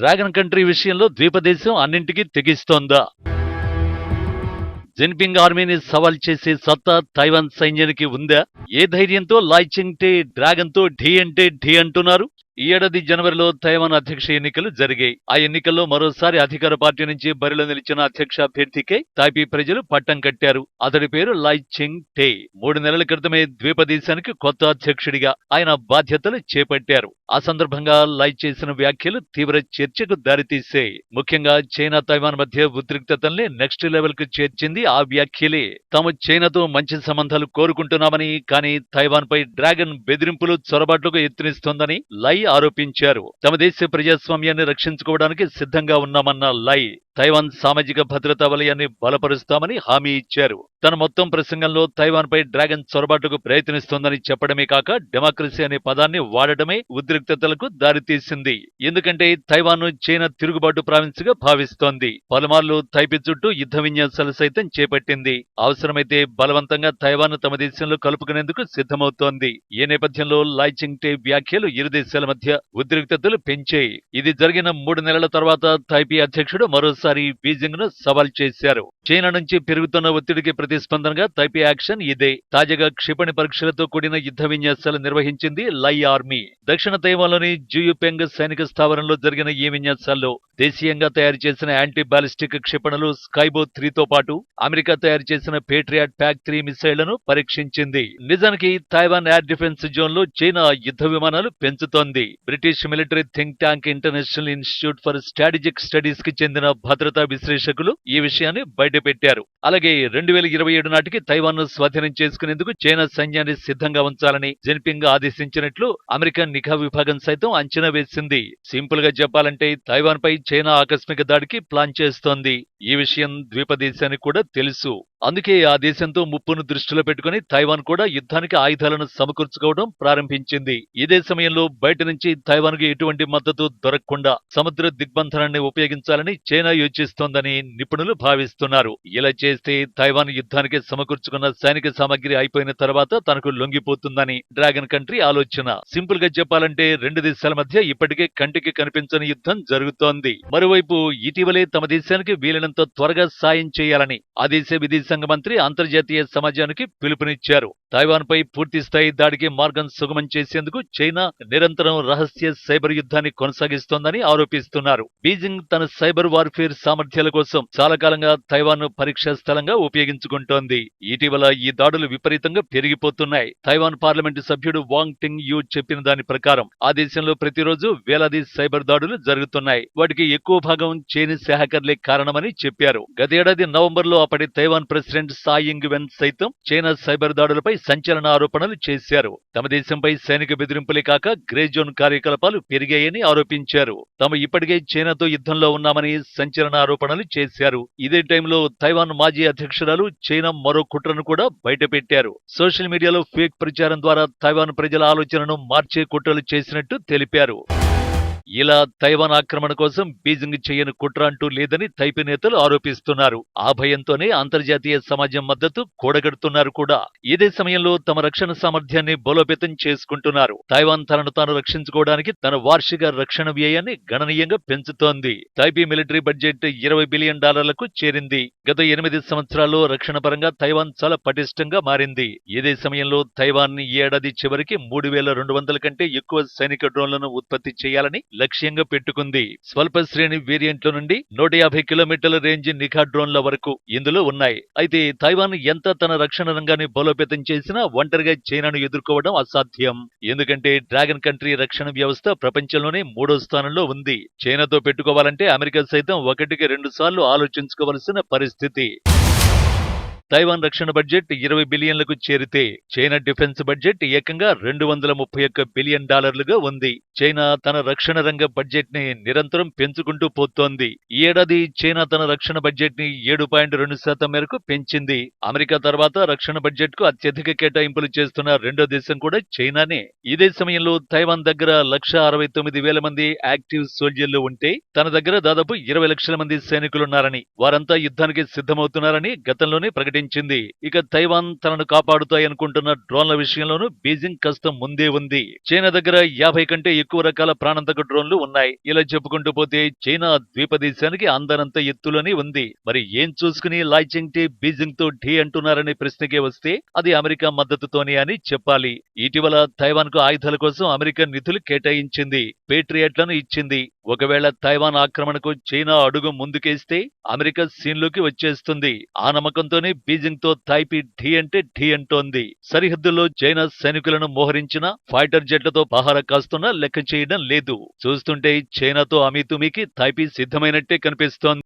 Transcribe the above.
Dragon country విషయంలో ద్వీపదేశం అన్నింటికీ తెగిస్తోందా? Jinping ఆర్మీని సవాల్ చేసే సత్తా తైవాన్ సైన్యానికి ఉందా? ఏ ధైర్యంతో లాయ్చింగ్ టే డ్రాగన్తో ఢీ అంటే ఢీ అంటున్నారు? ఈ ఏడాది జనవరిలో తైవాన్ అధ్యక్ష ఎన్నికలు జరిగాయి. ఆ ఎన్నికల్లో మరోసారి అధికార పార్టీ నుంచి బరిలో నిలిచిన అధ్యక్ష అభ్యర్థికే తాపీ ప్రజలు పట్టం కట్టారు. అతడి పేరు లై చింగ్ టే. మూడు నెలల క్రితమే ద్వీపదేశానికి కొత్త అధ్యక్షుడిగా ఆయన బాధ్యతలు చేపట్టారు. ఆ సందర్భంగా లై చేసిన వ్యాఖ్యలు తీవ్ర చర్చకు దారితీశాయి. ముఖ్యంగా చైనా తైవాన్ మధ్య ఉద్రిక్తతల్ని నెక్స్ట్ లెవెల్కు చేర్చింది ఆ వ్యాఖ్యలే. తాము చైనాతో మంచి సంబంధాలు కోరుకుంటున్నామని కానీ తైవాన్ పై డ్రాగన్ బెదిరింపులు చొరబాట్లకు ఎత్తునిస్తోందని లై ఆరోపించారు. తమ దేశ ప్రజాస్వామ్యాన్ని రక్షించుకోవడానికి సిద్ధంగా ఉన్నామన్న లై తైవాన్ సామాజిక భద్రతా వలయాన్ని బలపరుస్తామని హామీ ఇచ్చారు. తన మొత్తం ప్రసంగంలో తైవాన్ పై డ్రాగన్ చొరబాటుకు ప్రయత్నిస్తోందని చెప్పడమే కాక డెమోక్రసీ అనే పదాన్ని వాడటమే ఉద్రిక్తతలకు దారితీసింది. ఎందుకంటే తైవాన్ చైనా తిరుగుబాటు ప్రావిన్స్గా భావిస్తోంది. పలుమార్లు తైపి చుట్టూ యుద్ధ విన్యాసాలు సైతం చేపట్టింది. అవసరమైతే బలవంతంగా తైవాన్ తమ దేశంలో కలుపుకునేందుకు సిద్ధమవుతోంది. ఈ నేపథ్యంలో లాయ్చింగ్ టే వ్యాఖ్యలు ఇరు దేశాల మధ్య ఉద్రిక్తతలు పెంచాయి. ఇది జరిగిన మూడు నెలల తర్వాత తైపీ అధ్యక్షుడు మరో మరోసారి బీజింగ్ను సవాల్ చేశారు. చైనా నుంచి పెరుగుతున్న ఒత్తిడికి ప్రతిస్పందనగా తైపీ యాక్షన్ ఇదే. తాజాగా క్షిపణి పరీక్షలతో కూడిన యుద్ధ విన్యాసాలు నిర్వహించింది లై ఆర్మీ. దక్షిణ తైవాన్లోని జుయుపెంగ్ సైనిక స్థావరంలో జరిగిన ఈ విన్యాసాల్లో దేశీయంగా తయారు చేసిన యాంటీ బాలిస్టిక్ క్షిపణులు స్కైబో త్రీతో పాటు అమెరికా తయారు చేసిన పేట్రియాట్ ప్యాక్ త్రీ మిసైళ్ళను పరీక్షించింది. నిజానికి తైవాన్ ఎయిర్ డిఫెన్స్ జోన్లో చైనా యుద్ధ విమానాలు పెంచుతోంది. British military think tank international institute for strategic స్టడీస్కి చెందిన భద్రతా విశ్లేషకులు ఈ విషయాన్ని బయటపెట్టారు. అలాగే రెండు వేల ఇరవై ఏడు నాటికి తైవాన్ను స్వాధీనం చేసుకునేందుకు చైనా సైన్యాన్ని సిద్ధంగా ఉంచాలని జిన్పింగ్ ఆదేశించినట్లు అమెరికన్ నిఘా విభాగం సైతం అంచనా వేసింది. సింపుల్గా చెప్పాలంటే తైవాన్ పై చైనా ఆకస్మిక దాడికి ప్లాన్ చేస్తోంది. ఈ విషయం ద్వీపదేశానికి కూడా తెలుసు. అందుకే ఆ దేశంతో ముప్పును దృష్టిలో పెట్టుకుని తైవాన్ కూడా యుద్ధానికి ఆయుధాలను సమకూర్చుకోవడం ప్రారంభించింది. ఇదే సమయంలో బయట నుంచి తైవాన్కు ఎటువంటి మద్దతు దొరకకుండా సముద్ర దిగ్బంధనాన్ని ఉపయోగించాలని చైనా యోచిస్తోందని నిపుణులు భావిస్తున్నారు. ఇలా చేస్తే తైవాన్ యుద్ధానికి సమకూర్చుకున్న సైనిక సామగ్రి అయిపోయిన తర్వాత తనకు లొంగిపోతుందని డ్రాగన్ కంట్రీ ఆలోచన. సింపుల్గా చెప్పాలంటే రెండు దేశాల మధ్య ఇప్పటికే కంటికి కనిపించని యుద్ధం జరుగుతోంది. మరోవైపు ఇటీవలే తమ దేశానికి వీలైనంత త్వరగా సాయం చేయాలని ఆ దేశ విదేశాంగ మంత్రి అంతర్జాతీయ సమాజానికి పిలుపునిచ్చారు. తైవాన్ పై పూర్తి స్థాయి దాడికి మార్గం సుగమం చేసేందుకు చైనా నిరంతరం రహస్య సైబర్ యుద్ధాన్ని కొనసాగిస్తోందని ఆరోపిస్తున్నారు. బీజింగ్ తన సైబర్ వార్ఫేర్ సామర్థ్యాల కోసం చాలా కాలంగా తైవాన్ పరీక్షా స్థలంగా ఉపయోగించుకుంటోంది. ఇటీవల ఈ దాడులు విపరీతంగా పెరిగిపోతున్నాయి. తైవాన్ పార్లమెంటు సభ్యుడు వాంగ్ టింగ్ యూ చెప్పిన దాని ప్రకారం ఆ దేశంలో ప్రతిరోజు వేలాది సైబర్ దాడులు జరుగుతున్నాయి. వాటికి ఎక్కువ భాగం చైనీస్ సహకర్లే కారణమని చెప్పారు. గతేడాది నవంబర్లో అప్పటి Taiwan president Tsai Ing Wen సైతం చైనా సైబర్ దాడులపై సంచలన ఆరోపణలు చేశారు. తమ దేశంపై సైనిక బెదిరింపులే కాక గ్రే జోన్ కార్యకలాపాలు పెరిగాయని ఆరోపించారు. తాము ఇప్పటికే చైనాతో యుద్ధంలో ఉన్నామని సంచలన ఆరోపణలు చేశారు. ఇదే టైంలో తైవాన్ మాజీ అధ్యక్షురాలు చైనా మరో కుట్రను కూడా బయటపెట్టారు. సోషల్ మీడియాలో ఫేక్ ప్రచారం ద్వారా తైవాన్ ప్రజల ఆలోచనను మార్చే కుట్రలు చేసినట్టు తెలిపారు. ఇలా తైవాన్ ఆక్రమణ కోసం బీజింగ్ చేయని కుట్ర అంటూ లేదని తైపీ నేతలు ఆరోపిస్తున్నారు. ఆ భయంతోనే అంతర్జాతీయ సమాజం మద్దతు కూడగడుతున్నారు కూడా. ఇదే సమయంలో తమ రక్షణ సామర్థ్యాన్ని బలోపేతం చేసుకుంటున్నారు. తైవాన్ తనను తాను రక్షించుకోవడానికి తన వార్షిక రక్షణ వ్యయాన్ని గణనీయంగా పెంచుతోంది. తైపీ మిలిటరీ బడ్జెట్ ఇరవై బిలియన్ డాలర్లకు చేరింది. గత ఎనిమిది సంవత్సరాల్లో రక్షణ పరంగా తైవాన్ చాలా పటిష్టంగా మారింది. ఇదే సమయంలో తైవాన్ ఏడాది చివరికి మూడు వేల రెండు వందల కంటే ఎక్కువ సైనిక డ్రోన్లను ఉత్పత్తి చేయాలని లక్ష్యంగా పెట్టుకుంది. స్వల్ప శ్రేణి వేరియంట్ల నుండి నూట యాభై కిలోమీటర్ల రేంజ్ నిఘా డ్రోన్ల వరకు ఇందులో ఉన్నాయి. అయితే తైవాన్ ఎంత తన రక్షణ రంగాన్ని బలోపేతం చేసినా ఒంటరిగా చైనాను ఎదుర్కోవడం అసాధ్యం. ఎందుకంటే డ్రాగన్ కంట్రీ రక్షణ వ్యవస్థ ప్రపంచంలోనే మూడో స్థానంలో ఉంది. చైనాతో పెట్టుకోవాలంటే అమెరికా సైతం ఒకటికి రెండు సార్లు ఆలోచించుకోవలసిన పరిస్థితి. తైవాన్ రక్షణ బడ్జెట్ ఇరవై బిలియన్లకు చేరితే చైనా డిఫెన్స్ బడ్జెట్ ఏకంగా రెండు వందల ముప్పై ఒక్క బిలియన్ డాలర్లుగా ఉంది. చైనా తన రక్షణ రంగ బడ్జెట్ని నిరంతరం పెంచుకుంటూ పోతోంది. ఈ ఏడాది చైనా తన రక్షణ బడ్జెట్ని ఏడు పాయింట్ రెండు శాతం మేరకు పెంచింది. అమెరికా తర్వాత రక్షణ బడ్జెట్కు అత్యధిక కేటాయింపులు చేస్తున్న రెండో దేశం కూడా చైనానే. ఇదే సమయంలో తైవాన్ దగ్గర లక్ష అరవై తొమ్మిది వేల మంది యాక్టివ్ సోల్జర్లు ఉంటే తన దగ్గర దాదాపు ఇరవై లక్షల మంది సైనికులున్నారని వారంతా యుద్ధానికి సిద్ధమవుతున్నారని గతంలోనే ప్రకటించారు. ప్రకటించింది. ఇక తైవాన్ తనను కాపాడుతాయనుకుంటున్న డ్రోన్ల విషయంలోనూ బీజింగ్ కాస్త ముందే ఉంది. చైనా దగ్గర యాభై కంటే ఎక్కువ రకాల ప్రాణాంతక డ్రోన్లు ఉన్నాయి. ఇలా చెప్పుకుంటూ పోతే చైనా ద్వీప దేశానికి అందనంత ఎత్తులని ఉంది. మరి ఏం చూసుకుని లాయ్చింగ్ టీ బీజింగ్తో ఢీ అంటున్నారనే ప్రశ్నకే వస్తే అది అమెరికా మద్దతుతోనే అని చెప్పాలి. ఇటీవల తైవాన్కు ఆయుధాల కోసం అమెరికా నిధులు కేటాయించింది. పేట్రియట్లను ఇచ్చింది. ఒకవేళ తైవాన్ ఆక్రమణకు చైనా అడుగు ముందుకేస్తే అమెరికా సీన్లోకి వచ్చేస్తుంది. ఆ నమ్మకంతోనే బీజింగ్తో తాయిపీ ఢీ అంటే ఢీ అంటోంది. సరిహద్దుల్లో చైనా సైనికులను మోహరించిన ఫైటర్ జెట్లతో పహార కాస్తున్నా లెక్క చేయడం లేదు. చూస్తుంటే చైనాతో అమీతుమీకి తాయిపీ సిద్ధమైనట్టే కనిపిస్తోంది.